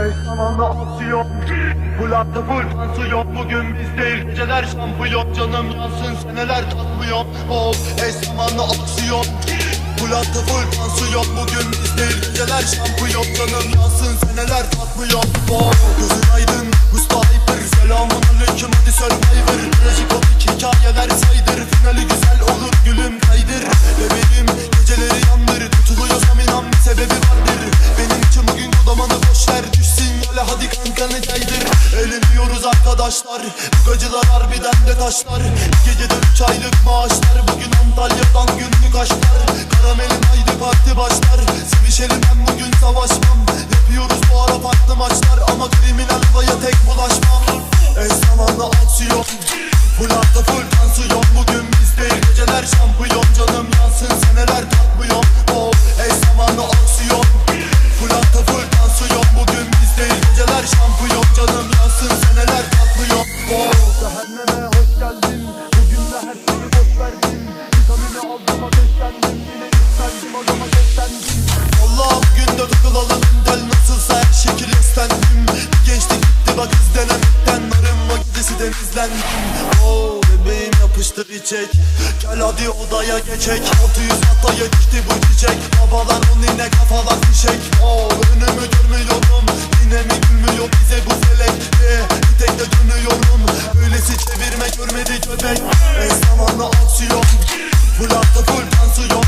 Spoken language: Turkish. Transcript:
Eş zamanlı aksiyon Full attı full tansiyon Bugün biz değil geceler şampiyon Canım yansın seneler tatmıyor Oh eş zamanlı aksiyon Full attı full tansiyon Bugün biz değil geceler şampiyon Canım yansın seneler tatmıyor Oh gözün aydın Yola hadi kankanı caydır Eğleniyoruz arkadaşlar. Bu gacılar harbiden de taşlar. Gecede üç aylık maaşlar. Bugün Antalya'dan günlük aşklar. Karamelim haydi parti başlar. Sevişelim ben bugün savaşmam. Yapıyoruz bu ara farklı maçlar. Ama kriminal havaya tek bulaşmam. Eş zamanlı aksiyon. Full attı full tansiyon şampiyon Canım yansın seneler tatmıyor Oh Cehenneme hoş geldin. Bugün de her şeyi boş verdim Vitamini aldım ateşlendim. Yine yükseldim adama seslendim Allah bugün de takılalım Tel nasılsa her şekil istendim. Gençlik gitti bak izlenemekten Arınma gecesi temizlendim Oh bebeğim yapıştır içek. Gel hadi odaya geçek. 600 hatta yetişti bu çiçek. Babalar on yine kafalar fişek. Oh önümü görmüyor bebek Eş zamanlı aksiyon Plakta full tansiyon